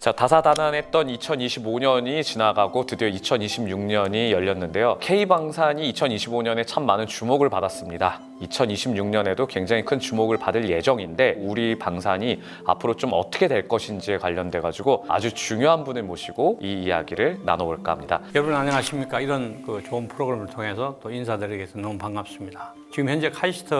자, 다사다난했던 2025년이 지나가고 드디어 2026년이 열렸는데요. K방산이 2025년에 참 많은 주목을 받았습니다. 2026년에도 굉장히 큰 주목을 받을 예정인데 우리 방산이 앞으로 좀 어떻게 될 것인지에 관련돼 가지고 아주 중요한 분을 모시고 이 이야기를 나눠볼까 합니다. 여러분 안녕하십니까? 이런 그 좋은 프로그램을 통해서 또 인사드리게 돼서 너무 반갑습니다. 지금 현재 카이스트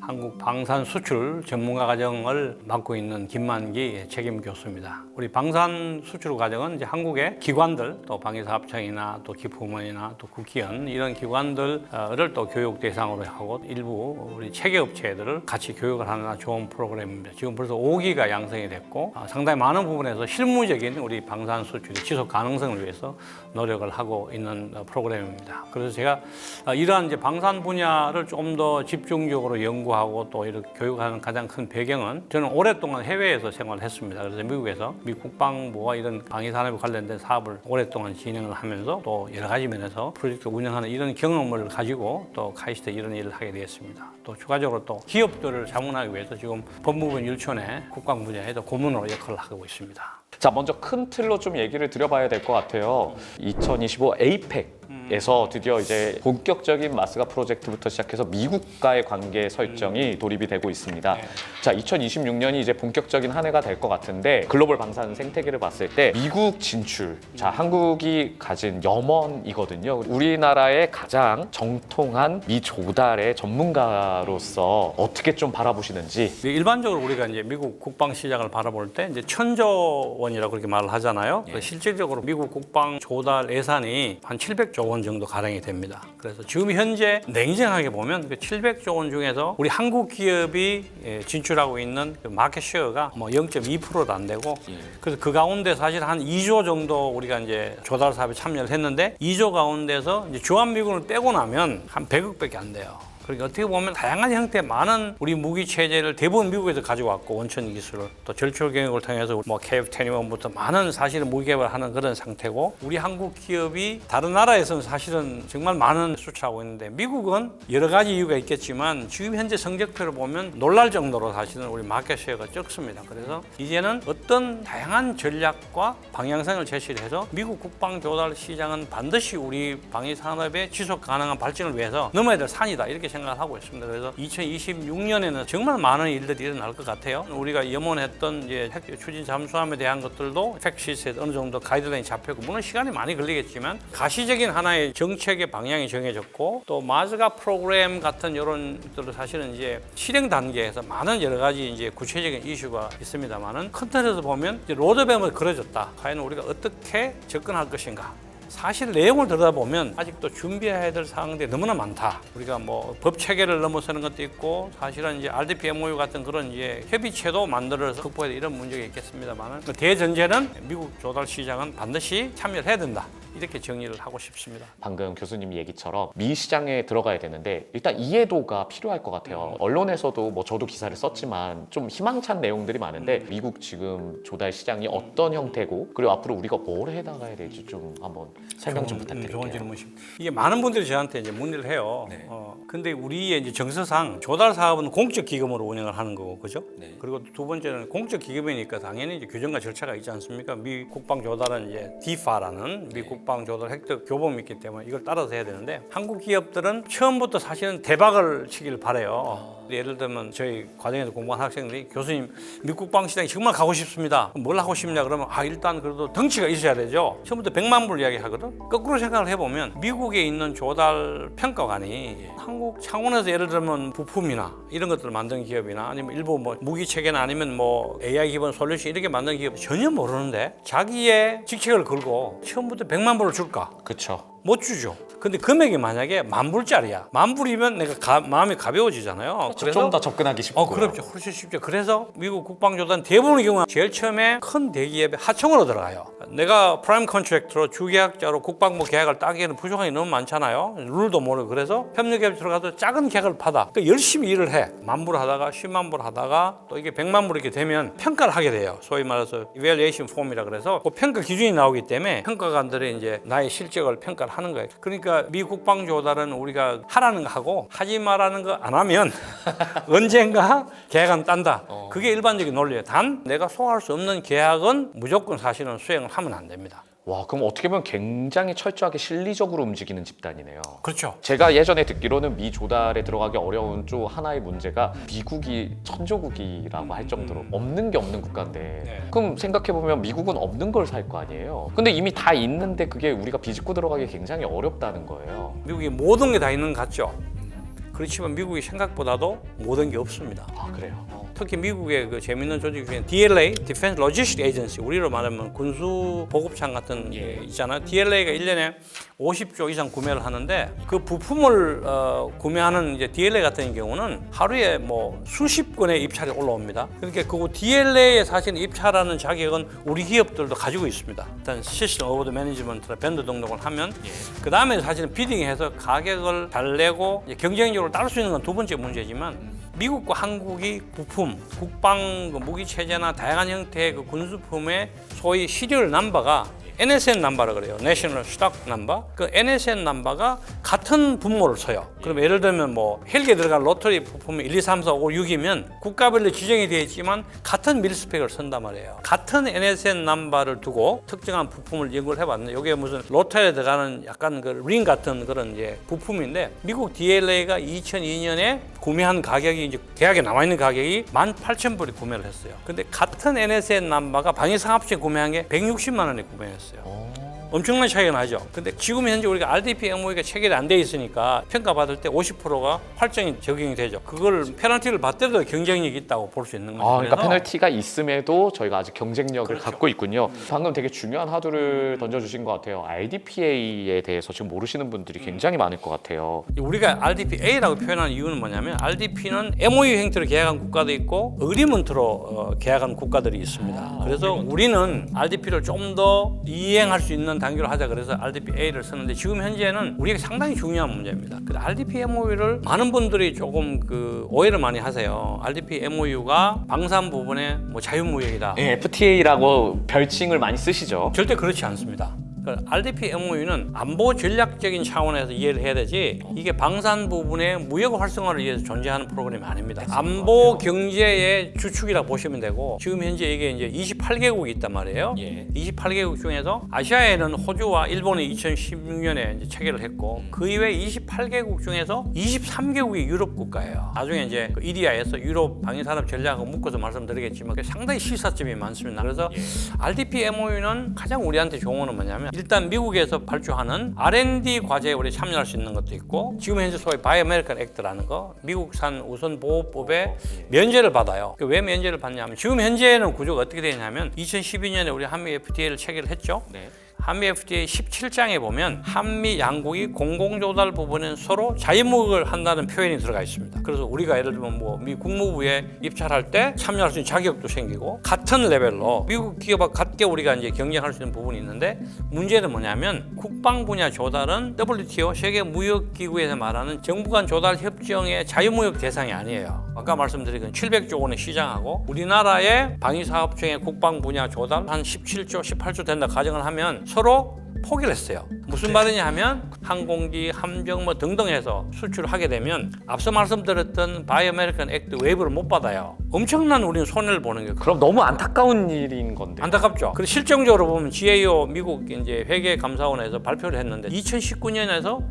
한국 방산 수출 전문가 과정을 맡고 있는 김만기 책임 교수입니다. 우리 방산 수출 과정은 이제 한국의 기관들 또 방위사업청이나 또 기품원이나 또 국기원 이런 기관들을 또 교육 대상으로 하고 일부 우리 체계업체들을 같이 교육을 하는 좋은 프로그램입니다. 지금 벌써 5기가 양성이 됐고 아, 상당히 많은 부분에서 실무적인 우리 방산 수출의 지속 가능성을 위해서 노력을 하고 있는 어, 프로그램입니다. 그래서 제가 어, 이러한 이제 방산 분야를 좀더 집중적으로 연구하고 또 이렇게 교육하는 가장 큰 배경은 저는 오랫동안 해외에서 생활했습니다. 그래서 미국에서 미 국방부와 이런 방위 산업에 관련된 사업을 오랫동안 진행을 하면서 또 여러 가지 면에서 프로젝트 운영하는 이런 경험을 가지고 또 카이스트 이런 일을 하게 되었습니다. 또 추가적으로 또 기업들을 자문하기 위해서 지금 법무부 율촌의 국방 분야에도 고문으로 역할을 하고 있습니다. 자, 먼저 큰 틀로 좀 얘기를 드려봐야 될 것 같아요. 2025 에이펙 에서 드디어 이제 본격적인 마스가 프로젝트부터 시작해서 미국과의 관계 설정이 도입이 되고 있습니다. 자, 2026년이 이제 본격적인 한 해가 될 것 같은데 글로벌 방산 생태계를 봤을 때 미국 진출, 자, 한국이 가진 염원이거든요. 우리나라의 가장 정통한 미 조달의 전문가로서 어떻게 좀 바라보시는지. 네, 일반적으로 우리가 이제 미국 국방 시장을 바라볼 때 이제 천조 원이라고 그렇게 말을 하잖아요. 그래서 실질적으로 미국 국방 조달 예산이 한 700조 원 정도 가량이 됩니다. 그래서 지금 현재 냉정하게 보면 그 700조 원 중에서 우리 한국 기업이 예, 진출하고 있는 그 마켓 쉐어가 뭐 0.2%도 안 되고 그래서 그 가운데 사실 한 2조 정도 우리가 이제 조달 사업에 참여를 했는데 2조 가운데서 이제 주한미군을 빼고 나면 한 100억밖에 안 돼요. 그러니까 어떻게 보면 다양한 형태의 많은 우리 무기 체제를 대부분 미국에서 가져왔고 원천 기술을 또 절출 경영을 통해서 뭐 KF-21부터 많은 사실은 무기 개발하는 그런 상태고 우리 한국 기업이 다른 나라에서는 사실은 정말 많은 수출하고 있는데 미국은 여러 가지 이유가 있겠지만 지금 현재 성적표를 보면 놀랄 정도로 사실은 우리 마켓 쉐어가 적습니다. 그래서 이제는 어떤 다양한 전략과 방향성을 제시를 해서 미국 국방 조달 시장은 반드시 우리 방위 산업의 지속 가능한 발전을 위해서 넘어야 될 산이다 이렇게 생각을 하고 있습니다. 그래서 2026년에는 정말 많은 일들이 일어날 것 같아요. 우리가 염원했던 이제 핵 추진 잠수함에 대한 것들도 팩시스에 어느 정도 가이드라인이 잡혔고 물론 시간이 많이 걸리겠지만 가시적인 하나의 정책의 방향이 정해졌고 또 마즈가 프로그램 같은 이런 것들도 사실은 이제 실행 단계에서 많은 여러 가지 이제 구체적인 이슈가 있습니다만은 큰 틀에서 보면 이제 로드맵을 그려졌다. 과연 우리가 어떻게 접근할 것인가. 사실 내용을 들여다보면 아직도 준비해야 될 사항들이 너무나 많다. 우리가 뭐 법 체계를 넘어서는 것도 있고 사실은 이제 RDP MOU 같은 그런 이제 협의체도 만들어서 극복해야 될 이런 문제가 있겠습니다만은 그 대전제는 미국 조달 시장은 반드시 참여를 해야 된다. 이렇게 정리를 하고 싶습니다. 방금 교수님 얘기처럼 미 시장에 들어가야 되는데 일단 이해도가 필요할 것 같아요. 언론에서도 뭐 저도 기사를 썼지만 좀 희망찬 내용들이 많은데 미국 지금 조달 시장이 어떤 형태고 그리고 앞으로 우리가 뭘 해나가야 될지 좀 한번 설명 좀 좋은, 음, 부탁드릴게요. 좋은 질문입니다. 이게 많은 분들이 저한테 이제 문의를 해요. 네. 어, 근데 우리의 이제 정서상 조달 사업은 공적 기금으로 운영을 하는 거고, 그죠? 네. 그리고 두 번째는 공적 기금이니까 당연히 이제 규정과 절차가 있지 않습니까? 미 국방 조달은 이제 DFA라는 네. 미국 방 조달 획득 교범이 있기 때문에 이걸 따라서 해야 되는데 한국 기업들은 처음부터 사실은 대박을 치기를 바래요. 아. 예를 들면 저희 과정에서 공부한 학생들이 교수님 미국방 시장에 정말 가고 싶습니다. 뭘 하고 싶냐 그러면 아 일단 그래도 덩치가 있어야 되죠. 처음부터 100만 불 이야기 하거든. 거꾸로 생각을 해보면 미국에 있는 조달 평가관이 한국 차원에서 예를 들면 부품이나 이런 것들을 만든 기업이나 아니면 일부 뭐 무기 체계나 아니면 뭐 AI 기반 솔루션 이렇게 만든 기업 전혀 모르는데 자기의 직책을 걸고 처음부터 100만 불을 줄까? 그렇죠. 못 주죠. 근데 금액이 만약에 만 불짜리야. 만 불이면 내가 가- 마음이 가벼워지잖아요. 좀더 접근하기 쉽고. 어, 그렇죠. 훨씬 쉽죠. 그래서 미국 국방조단 대부분의 경우 제일 처음에 큰 대기업의 하청으로 들어가요. 내가 프라임 컨트랙터로 주계약자로 국방부 계약을 따기에는 부족한 게 너무 많잖아요. 룰도 모르고 그래서 협력업체 들어가서 작은 계약을 받아. 그러니까 열심히 일을 해. 만 불 하다가 10만 불 하다가 또 이게 100만 불 이렇게 되면 평가를 하게 돼요. 소위 말해서 evaluation form이라 그래서 그 평가 기준이 나오기 때문에 평가관들이 이제 나의 실적을 평가를 하는 거예요. 그러니까 미 국방 조달은 우리가 하라는 거 하고 하지 말라는 거 안 하면 언젠가 계약은 딴다. 그게 일반적인 논리예요. 단 내가 소화할 수 없는 계약은 무조건 사실은 수행을 하면 안 됩니다. 와, 그럼 어떻게 보면 굉장히 철저하게 실리적으로 움직이는 집단이네요. 그렇죠. 제가 예전에 듣기로는 미 조달에 들어가기 어려운 또 하나의 문제가 미국이 천조국이라고 할 정도로 없는 게 없는 국가인데 네. 그럼 생각해 보면 미국은 없는 걸 살 거 아니에요. 근데 이미 다 있는데 그게 우리가 비집고 들어가기 굉장히 어렵다는 거예요. 미국이 모든 게 다 있는 것 같죠. 그렇지만 미국이 생각보다도 모든 게 없습니다. 아 그래요. 특히 미국의 그 재밌는 조직 중에 DLA, Defense Logistics Agency, 우리로 말하면 군수 보급창 같은 게 있잖아요. DLA가 1년에 50조 이상 구매를 하는데 그 부품을 어, 구매하는 이제 DLA 같은 경우는 하루에 뭐 수십 건의 입찰이 올라옵니다. 그러니까 그 DLA에 사실 입찰하는 자격은 우리 기업들도 가지고 있습니다. 일단 시스템 오버드 매니지먼트나 밴드 등록을 하면 그 다음에 사실은 비딩해서 가격을 잘 내고 경쟁력을 따를 수 있는 건 두 번째 문제지만 미국과 한국이 부품, 국방 그 무기 체제나 다양한 형태의 그 군수품의 소위 시리얼 넘버가 NSN 넘버라 그래요. National Stock Number. 그 NSN 넘버가 같은 분모를 써요. 그럼 예를 들면 뭐 헬기에 들어간 로터리 부품이 1, 2, 3, 4, 5, 6이면 국가별로 지정이 되어 있지만 같은 밀스펙을 쓴단 말이에요. 같은 NSN 넘버를 두고 특정한 부품을 연구를 해봤는데 이게 무슨 로터에 들어가는 약간 그 링 같은 그런 이제 부품인데 미국 DLA가 2002년에 구매한 가격이 이제 계약에 남아 있는 가격이 18,000불에 구매를 했어요. 근데 같은 NSN 넘버가 방위상합체 구매한 게 160만 원에 구매했어요. 哦。 엄청난 차이가 나죠. 근데 지금 현재 우리가 RDP MOU가 체결이 안 돼 있으니까 평가받을 때 50%가 활정이 적용이 되죠. 그걸 페널티를 받더라도 경쟁력이 있다고 볼 수 있는 거죠. 아, 그러니까 페널티가 있음에도 저희가 아직 경쟁력을 그렇죠. 갖고 있군요. 방금 되게 중요한 하두를 던져주신 것 같아요. RDPA에 대해서 지금 모르시는 분들이 굉장히 많을 것 같아요. 우리가 RDPA라고 표현하는 이유는 뭐냐면 RDP는 MOU 형태로 계약한 국가도 있고 어그리먼트로 어, 계약한 국가들이 있습니다. 그래서 우리는 RDP를 좀 더 이행할 수 있는 단계로 하자 그래서 RDPA를 쓰는데 지금 현재는 우리에게 상당히 중요한 문제입니다. 그 RDP MOU를 많은 분들이 조금 그 오해를 많이 하세요. RDP MOU가 방산 부분의 뭐 자유무역이다. 네, FTA라고 별칭을 많이 쓰시죠. 절대 그렇지 않습니다. 그 RDP MOU는 안보 전략적인 차원에서 이해를 해야 되지 이게 방산 부분의 무역 활성화를 위해서 존재하는 프로그램이 아닙니다. 안보 경제의 주축이라고 보시면 되고 지금 현재 이게 이제 28개국이 있단 말이에요. 예. 28개국 중에서 아시아에는 호주와 일본이 2016년에 이제 체결을 했고 그 이외 28개국 중에서 23개국이 유럽 국가예요. 나중에 이제 그 EDI에서 유럽 방위산업 전략하고 묶어서 말씀드리겠지만 상당히 시사점이 많습니다. 그래서 RDP MOU는 가장 우리한테 좋은 거는 뭐냐면 일단 미국에서 발주하는 R&D 과제에 우리 참여할 수 있는 것도 있고 지금 현재 소위 바이 아메리칸 액트라는 거 미국산 우선 보호법에 면제를 받아요. 그왜 면제를 받냐면 지금 현재는 구조가 어떻게 되냐면 2012년에 우리 한미 FTA를 체결을 했죠. 네. 한미 FTA 17장에 보면 한미 양국이 공공조달 부분은 서로 자유무역을 한다는 표현이 들어가 있습니다. 그래서 우리가 예를 들면 뭐 미 국무부에 입찰할 때 참여할 수 있는 자격도 생기고 같은 레벨로 미국 기업과 같게 우리가 이제 경쟁할 수 있는 부분이 있는데 문제는 뭐냐면 국방 분야 조달은 WTO 세계 무역 기구에서 말하는 정부 간 조달 협정의 자유무역 대상이 아니에요. 아까 말씀드린 건 700조 원의 시장하고 우리나라의 방위사업청의 국방 분야 조달 한 17조, 18조 된다 가정을 하면 서로 포기를 했어요. 무슨 말이냐 하면 항공기, 함정 뭐 등등 해서 수출을 하게 되면 앞서 말씀드렸던 바이 아메리칸 액트 웨이브를 못 받아요. 엄청난 우리는 손해를 보는 거예요. 그럼 너무 안타까운 일인 건데. 안타깝죠. 그리고 실정적으로 보면 GAO 미국 이제 회계 감사원에서 발표를 했는데 2019년에서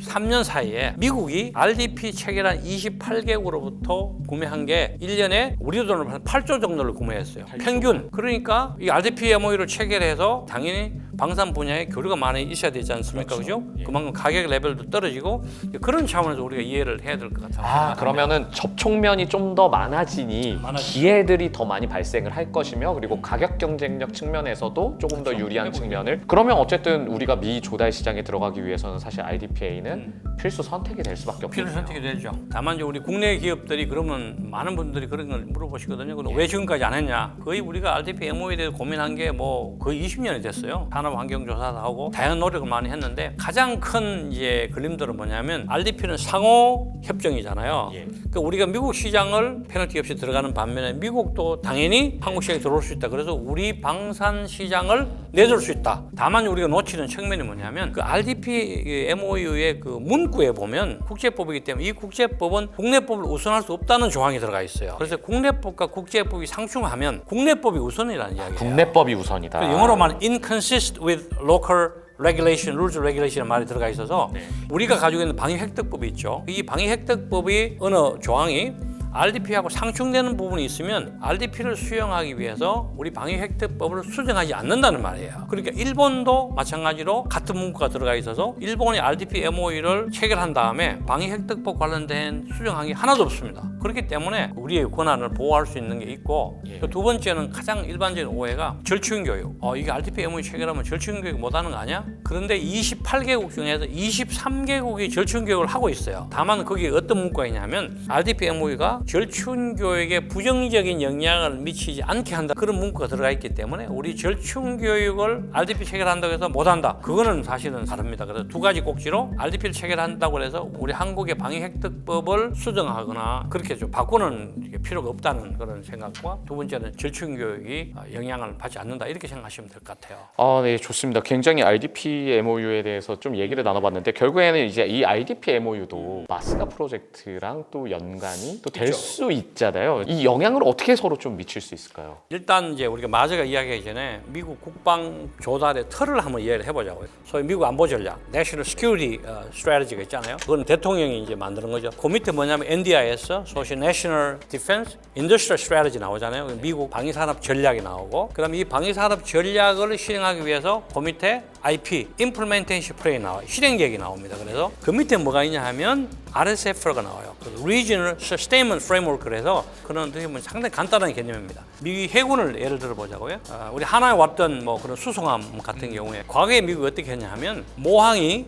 2013년 사이에 미국이 RDP 체결한 28개국으로부터 구매한 게 1년에 우리 돈으로 한 8조 정도를 구매했어요. 평균. 그러니까 이 RDP MOU를 체결해서 당연히 방산 분야에 교류가 많이 있어야 되지 않습니까? 그죠 예. 그만큼 가격 레벨도 떨어지고 그런 차원에서 우리가 이해를 해야 될 것 같아요. 아, 그러면은 접촉면이 좀 더 많아지니 많아지죠. 기회들이 더 많이 발생을 할 것이며 그리고 가격 경쟁력 측면에서도 조금 더 유리한 해보게 측면을 그러면 어쨌든 우리가 미 조달 시장에 들어가기 위해서는 사실 RDPA는 필수 선택이 될 수밖에 없겠네요. 필요 선택이 되죠. 다만 이제 우리 국내 기업들이 그러면 많은 분들이 그런 걸 물어보시거든요. 그럼 왜 지금까지 안 했냐? 거의 우리가 RDP MO에 대해서 고민한 게 뭐 거의 20년이 됐어요. 산업 산업 환경 조사도 하고 다양한 노력을 많이 했는데 가장 큰 이제 걸림돌은 뭐냐면 RDP는 상호 협정이잖아요. 예. 그러니까 우리가 미국 시장을 페널티 없이 들어가는 반면에 미국도 당연히 한국 시장에 들어올 수 있다. 그래서 우리 방산 시장을 내줄 수 있다. 다만 우리가 놓치는 측면이 뭐냐면 그 RDP MOU의 그 문구에 보면 국제법이기 때문에 이 국제법은 국내법을 우선할 수 없다는 조항이 들어가 있어요. 그래서 국내법과 국제법이 상충하면 국내법이 우선이라는 이야기예요. 국내법이 우선이다. 그 영어로 말하면 inconsist with local regulation, rules regulation 말이 들어가 있어서 우리가 가지고 있는 방위 획득법이 있죠. 이 방위 획득법이 어느 조항이 RDP하고 상충되는 부분이 있으면 RDP를 수용하기 위해서 우리 방위 획득법을 수정하지 않는다는 말이에요. 그러니까 일본도 마찬가지로 같은 문구가 들어가 있어서 일본이 RDP MOU를 체결한 다음에 방위 획득법 관련된 수정항이 하나도 없습니다. 그렇기 때문에 우리의 권한을 보호할 수 있는 게 있고 예. 두 번째는 가장 일반적인 오해가 절충 교육. 어, 이게 RDP MOU 체결하면 절충 교육 못 하는 거 아니야? 그런데 28개국 중에서 23개국이 절충 교육을 하고 있어요. 다만 거기에 어떤 문구가 있냐면 RDP MOU가 절충 교육에 부정적인 영향을 미치지 않게 한다. 그런 문구가 들어가 있기 때문에 우리 절충 교육을 RDP 체결한다고 해서 못 한다. 그거는 사실은 다릅니다. 그래서 두 가지 꼭지로 RDP를 체결한다고 해서 우리 한국의 방위 획득법을 수정하거나 그렇게 좀 바꾸는 필요가 없다는 그런 생각과 두 번째는 절충 교육이 어, 영향을 받지 않는다 이렇게 생각하시면 될 것 같아요. 아, 네, 좋습니다. 굉장히 RDP MOU에 대해서 좀 얘기를 나눠봤는데 결국에는 이제 이 RDP MOU도 마스가 프로젝트랑 또 연관이 또될 수 있잖아요. 이 영향을 어떻게 서로 좀 미칠 수 있을까요? 일단 이제 우리가 마저가 이야기하기 전에 미국 국방 조달의 틀을 한번 이해를 해보자고요. 소위 미국 안보 전략, National Security 어, Strategy가 있잖아요. 그건 대통령이 이제 만드는 거죠. 그 밑에 뭐냐면 NDIS, 소위 National Defense Industrial Strategy 나오잖아요. 미국 방위산업 전략이 나오고, 그다음 이 방위산업 전략을 실행하기 위해서 그 밑에 IP, Implementation Plan 나와요. 실행 계획이 나옵니다. 그래서 그 밑에 뭐가 있냐 하면 RSF가 나와요. 그 Regional Sustainment Framework 그래서 그런 어떻게 보면 상당히 간단한 개념입니다. 미국 해군을 예를 들어 보자고요. 아, 우리 하나에 왔던 뭐 그런 수송함 같은 경우에 과거에 미국이 어떻게 했냐 하면 모항이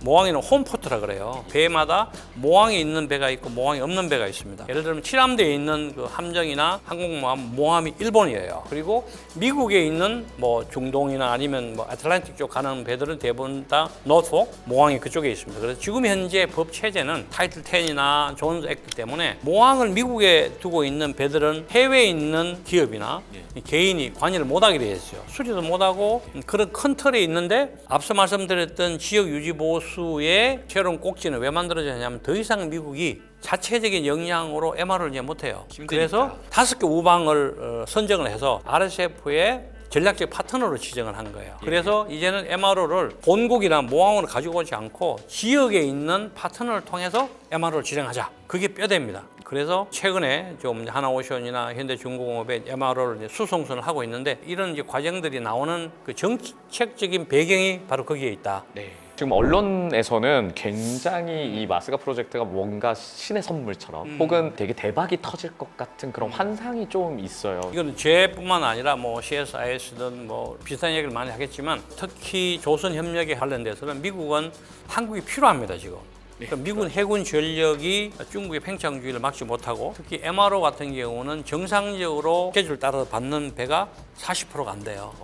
모항에는 홈포트라 그래요. 배마다 모항이 있는 배가 있고 모항이 없는 배가 있습니다. 예를 들면 칠함대에 있는 그 함정이나 항공모함 모함이 일본이에요. 그리고 미국에 있는 뭐 중동이나 아니면 뭐 아틀란틱 쪽 가는 배들은 대부분 다 노트북 모항이 그쪽에 있습니다. 그래서 지금 현재 법 체제는 타이틀 10이나 존스 액트 때문에 모항을 미국에 두고 있는 배들은 해외에 있는 기업이나 개인이 관여를 못하게 되어 있어요. 수리도 못하고 그런 큰 틀에 있는데 앞서 말씀드렸던 지역 유지 보 수의 새로운 꼭지는 왜 만들어졌냐면 더 이상 미국이 자체적인 역량으로 MR을 이제 못해요. 그래서 다섯 개 우방을 어, 선정을 해서 RSF의 전략적 파트너로 지정을 한 거예요. 그래서 이제는 MRO를 본국이나 모항으로 가지고 오지 않고 지역에 있는 파트너를 통해서 MRO를 진행하자. 그게 뼈대입니다. 그래서 최근에 좀 하나오션이나 현대중공업의 MRO를 수송선을 하고 있는데 이런 이제 과정들이 나오는 그 정책적인 배경이 바로 거기에 있다. 네. 지금 언론에서는 굉장히 이 마스가 프로젝트가 뭔가 신의 선물처럼 혹은 되게 대박이 터질 것 같은 그런 환상이 좀 있어요. 이거는 제뿐만 아니라 뭐 CSIS든 뭐 비슷한 얘기를 많이 하겠지만 특히 조선 협력에 관련돼서는 미국은 한국이 필요합니다 지금. 그러니까 미군 해군 전력이 중국의 팽창주의를 막지 못하고 특히 MRO 같은 경우는 정상적으로 스케줄 따라 받는 배가 40%가 안 돼요.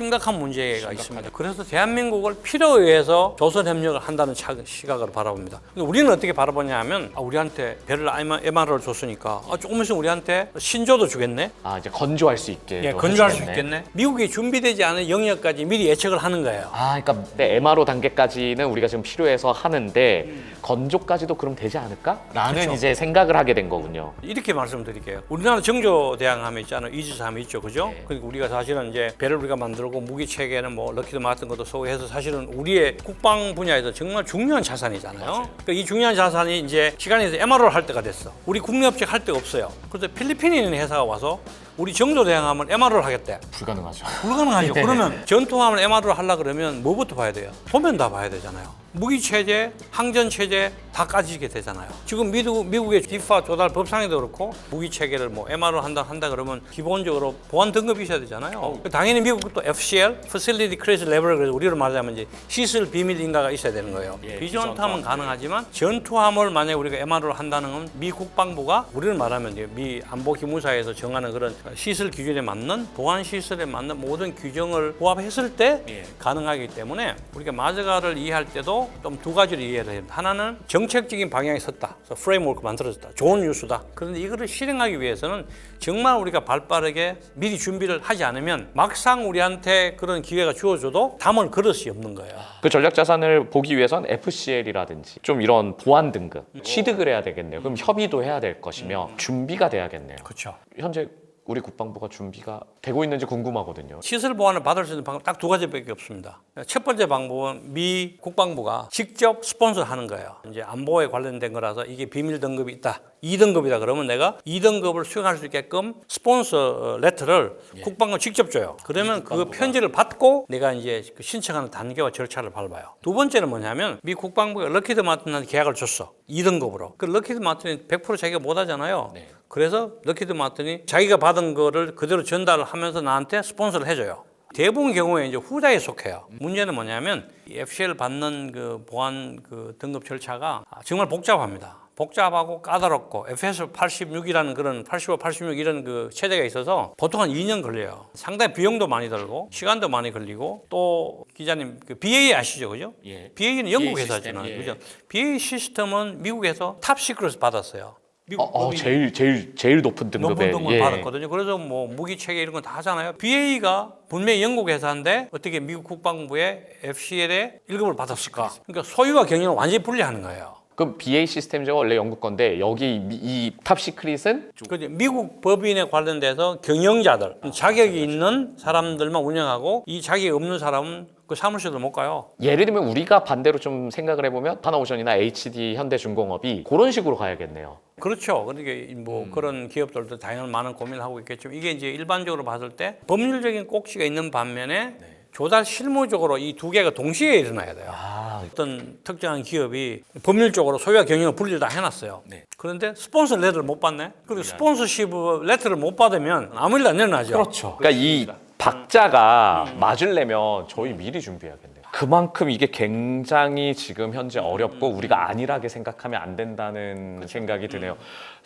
심각한 문제가 있습니다. 그래서 대한민국을 필요에 의해서 조선 협력을 한다는 차- 시각으로 바라봅니다. 근데 우리는 어떻게 바라보냐 하면 아, 우리한테 배를 MRO를 줬으니까 아, 조금 있으면 우리한테 신조도 주겠네? 아 이제 건조할 수 있게. 예, 건조할 수 있겠네. 미국이 준비되지 않은 영역까지 미리 예측을 하는 거예요. 아, 그러니까 네, MRO 단계까지는 우리가 지금 필요해서 하는데 건조까지도 그럼 되지 않을까? 라는 그렇죠. 이제 생각을 하게 된 거군요. 이렇게 말씀드릴게요. 우리나라 정조대왕 하면 있잖아요. 하면 있죠. 그죠? 네. 그러니까 우리가 사실은 이제 배를 우리가 만들고 무기 체계는 뭐 럭키드 마tin 것도 소유해서 사실은 우리의 국방 분야에서 정말 중요한 자산이잖아요. 그러니까 이 중요한 자산이 이제 시간이 돼서 MRO를 할 때가 됐어. 우리 국내 업체 할 데가 없어요. 그래서 필리핀에 있는 회사가 와서 우리 정조 대왕하면 MRO를 하겠대. 불가능하죠. 불가능하죠. 네. 그러면 전투함을 MR을 하려 그러면 뭐부터 봐야 돼요? 도면 다 봐야 되잖아요. 무기 체제, 항전 체제 다 까지게 되잖아요. 지금 미국 미국의 기파 조달 법상에도 그렇고 무기 체계를 뭐 MR을 한다 한다 그러면 기본적으로 보안 등급이 있어야 되잖아요. 당연히 미국도 FCL, Facility Clearance Level 그래서 우리로 말하자면 이제 시설 비밀 인가가 있어야 되는 거예요. 예, 비전투함은 비전투함. 가능하지만 전투함을 만약에 우리가 MR을 한다는 건 미 국방부가 우리를 말하면 이제 미 안보 기무사에서 정하는 그런 시설 기준에 맞는 보안 시설에 맞는 모든 규정을 부합했을 때 예. 가능하기 때문에 우리가 마저가를 이해할 때도 좀 두 가지를 이해를 해야 됩니다. 하나는 정책적인 방향에 섰다. 그래서 프레임워크 만들어졌다. 좋은 뉴스다. 그런데 이거를 실행하기 위해서는 정말 우리가 발빠르게 미리 준비를 하지 않으면 막상 우리한테 그런 기회가 주어져도 담을 그릇이 없는 거예요. 그 전략 자산을 보기 위해선 FCL이라든지 좀 이런 보안 등급 취득을 해야 되겠네요. 그럼 협의도 해야 될 것이며 준비가 돼야겠네요. 그렇죠. 현재 우리 국방부가 준비가 되고 있는지 궁금하거든요. 시설 보안을 받을 수 있는 방법 딱 두 가지밖에 없습니다. 첫 번째 방법은 미 국방부가 직접 스폰서하는 거예요. 이제 안보에 관련된 거라서 이게 비밀 등급이 있다. 2등급이다 그러면 내가 2등급을 수행할 수 있게끔 스폰서 레터를 국방부 직접 줘요. 그러면 그 편지를 받고 내가 이제 그 신청하는 단계와 절차를 밟아요. 두 번째는 뭐냐면 미 국방부가 럭키드 마틴한테 계약을 줬어. 2등급으로. 그 럭키드 마틴이 100% 자기가 못 하잖아요. 그래서 럭키드 마틴이 자기가 받은 거를 그대로 전달을 하면서 나한테 스폰서를 해줘요. 대부분 경우에 이제 후자에 속해요. 문제는 뭐냐면 이 FCL 받는 그 보안 그 등급 절차가 정말 복잡합니다. 복잡하고 까다롭고 FS 86이라는 그런 85, 86 이런 그 체제가 있어서 보통 한 2년 걸려요. 상당히 비용도 많이 들고 시간도 많이 걸리고 또 기자님 그 BA 아시죠, 그죠? 예. BA는 영국 BA 회사잖아요, 예. 그죠? BA 시스템은 미국에서 탑 시크릿 받았어요. 미국 어, 어, 법인이. 제일 제일 제일 높은 등급의 논문 등을 예. 받았거든요. 그래서 뭐 무기 체계 이런 건 다 하잖아요. BA가 분명히 영국 회사인데 어떻게 미국 국방부의 FCL에 1급을 받았을까? 그러니까 소유와 경영을 완전히 분리하는 거예요. 그럼 BA 시스템즈가 원래 영국 건데 여기 이 탑시크릿은 그 미국 법인에 관련돼서 경영자들, 자격이 있는 사람들만 운영하고 이 자격이 없는 사람은 그 사무실도 못 가요. 예를 들면 우리가 반대로 좀 생각을 해보면 하나오션이나 HD 현대중공업이 그런 식으로 가야겠네요. 그렇죠. 그러니까 뭐 그런 기업들도 다양한 많은 고민을 하고 있겠지만 이게 이제 일반적으로 봤을 때 법률적인 꼭지가 있는 반면에 조달 실무적으로 이 두 개가 동시에 일어나야 돼요. 아, 어떤 특정한 기업이 법률적으로 소유와 경영을 분리를 다 해놨어요. 네. 그런데 스폰서 레터를 못 받네. 그리고 스폰서십 레터를 못 받으면 아무 일도 안 일어나죠. 그렇죠. 그러니까 이 박자가 맞으려면 저희 미리 준비해야겠네요. 그만큼 이게 굉장히 지금 현재 어렵고 우리가 안일하게 생각하면 안 된다는 생각이 드네요.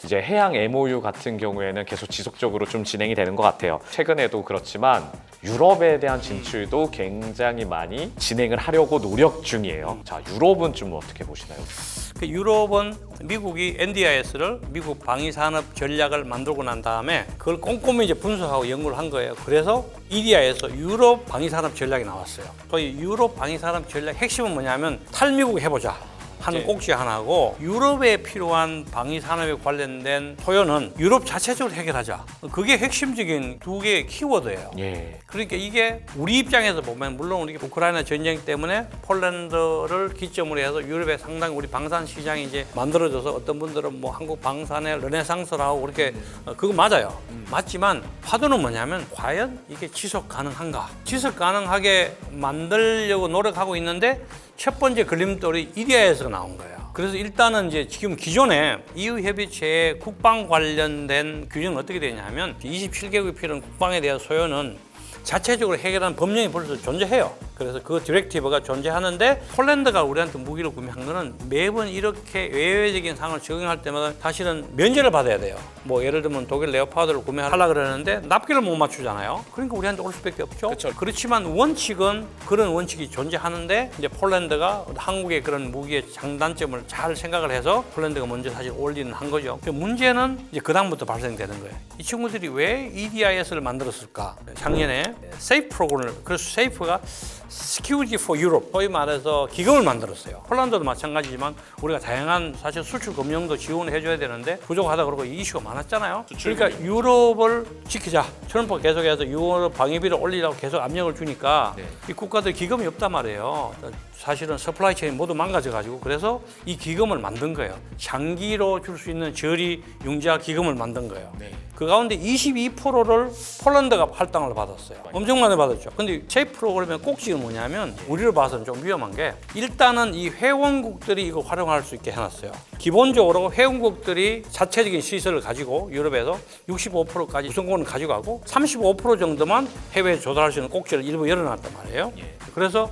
이제 해양 MOU 같은 경우에는 계속 지속적으로 좀 진행이 되는 것 같아요. 최근에도 그렇지만 유럽에 대한 진출도 굉장히 많이 진행을 하려고 노력 중이에요. 자, 유럽은 좀 어떻게 보시나요? 그 유럽은 미국이 NDIS를 미국 방위산업 전략을 만들고 난 다음에 그걸 꼼꼼히 이제 분석하고 연구를 한 거예요. 그래서 EDI에서 유럽 방위산업 전략이 나왔어요. 소위 유럽 방위산업 전략 핵심은 뭐냐면 탈미국 해보자. 하는 네. 꼭지 하나고 유럽에 필요한 방위 산업에 관련된 소요는 유럽 자체적으로 해결하자. 그게 핵심적인 두 개의 키워드예요. 예. 그러니까 이게 우리 입장에서 보면 물론 우리 우크라이나 전쟁 때문에 폴란드를 기점으로 해서 유럽에 상당히 우리 방산 시장이 이제 만들어져서 어떤 분들은 뭐 한국 방산의 르네상스라고 그렇게 어, 그거 맞아요. 맞지만 화두는 뭐냐면 과연 이게 지속 가능한가? 지속 가능하게 만들려고 노력하고 있는데 첫 번째 걸림돌이 이디아에서 나온 거예요. 그래서 일단은 이제 지금 기존에 EU 협의체의 국방 관련된 규정은 어떻게 되냐면 27개국이 필요한 국방에 대한 소요는 자체적으로 해결하는 법령이 벌써 존재해요. 그래서 그 디렉티브가 존재하는데 폴란드가 우리한테 무기를 구매한 거는 매번 이렇게 외외적인 상황을 적용할 때마다 사실은 면제를 받아야 돼요. 뭐 예를 들면 독일 레오파드를 구매하려 그러는데 납기를 못 맞추잖아요. 그러니까 우리한테 올 수밖에 없죠. 그렇지만 원칙은 그런 원칙이 존재하는데 이제 폴란드가 한국의 그런 무기의 장단점을 잘 생각을 해서 폴란드가 먼저 사실 올리는 한 거죠. 그 문제는 이제 그 다음부터 발생되는 거예요. 이 친구들이 왜 EDIS를 만들었을까? 작년에 세이프 프로그램을 그래서 세이프가 Security for Europe 소위 말해서 기금을 만들었어요. 폴란드도 마찬가지지만 우리가 다양한 사실 수출 금융도 지원을 해줘야 되는데 부족하다 그러고 이 이슈가 많았잖아요. 그러니까 유럽을 지키자. 트럼프 계속해서 유럽 방위비를 올리라고 계속 압력을 주니까 이 국가들 기금이 없단 말이에요. 사실은 서플라이 체인 모두 망가져가지고 그래서 이 기금을 만든 거예요. 장기로 줄 수 있는 저리 융자 기금을 만든 거예요. 그 가운데 22%를 폴란드가 할당을 받았어요. 엄청 많이 받았죠. 근데 제 프로그램의 꼭지가 뭐냐면 우리를 봐서는 좀 위험한 게 일단은 이 회원국들이 이거 활용할 수 있게 해놨어요. 기본적으로 회원국들이 자체적인 시설을 가지고 유럽에서 65%까지 구성권을 가지고 가고 35% 정도만 해외에 조달할 수 있는 꼭지를 일부 열어놨단 말이에요. 그래서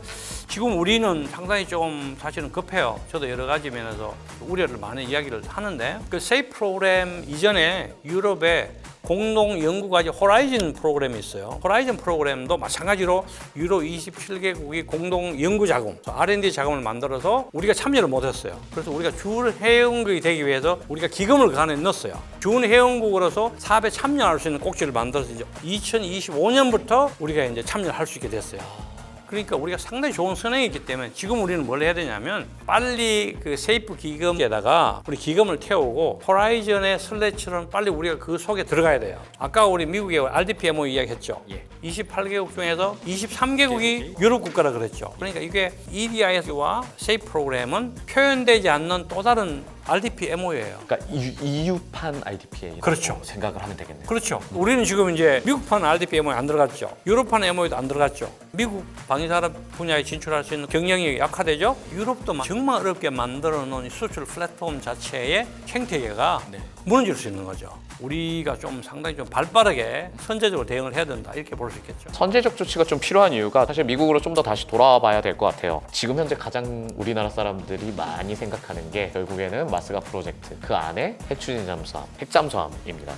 지금 우리는 상당히 좀 사실은 급해요. 저도 여러 가지 면에서 우려를 많이 이야기를 하는데 그 세이 프로그램 이전에 유럽에 공동 연구과제 호라이즌 프로그램이 있어요. 호라이즌 프로그램도 마찬가지로 유로 27개국이 공동 연구 자금, R&D 자금을 만들어서 우리가 참여를 못했어요. 그래서 우리가 줄 회원국이 되기 위해서 우리가 기금을 그 안에 넣었어요. 준 회원국으로서 사업에 참여할 수 있는 꼭지를 만들어서 이제 2025년부터 우리가 이제 참여를 할수 있게 됐어요. 그러니까 우리가 상당히 좋은 선행이기 때문에 지금 우리는 뭘 해야 되냐면 빨리 그 세이프 기금에다가 우리 기금을 태우고 호라이즌의 슬래치는 빨리 우리가 그 속에 들어가야 돼요. 아까 우리 미국의 RDPMO 이야기했죠. 예. 28개국 중에서 23개국이 유럽 국가라 그랬죠. 그러니까 이게 EDIS와 세이프 프로그램은 표현되지 않는 또 다른 RDPMO예요. 그러니까 EU판 IDPA 그렇죠. 생각을 하면 되겠네요. 그렇죠. 우리는 지금 이제 미국판 RDPMO에 안 들어갔죠. 유럽판 MO에도 안 들어갔죠. 미국 방위산업 분야에 진출할 수 있는 경쟁력이 약화되죠. 유럽도 막 정말 어렵게 만들어 놓은 이 수출 플랫폼 자체의 생태계가 네. 무너질 수 있는 거죠. 우리가 좀 상당히 좀 발빠르게 선제적으로 대응을 해야 된다 이렇게 볼 수 있겠죠. 선제적 조치가 좀 필요한 이유가 사실 미국으로 좀 더 다시 돌아봐야 될 것 같아요. 지금 현재 가장 우리나라 사람들이 많이 생각하는 게 결국에는 마스가 프로젝트 그 안에 핵추진 잠수함, 핵잠수함입니다.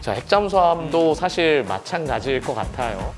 자, 핵잠수함도 사실 마찬가지일 것 같아요.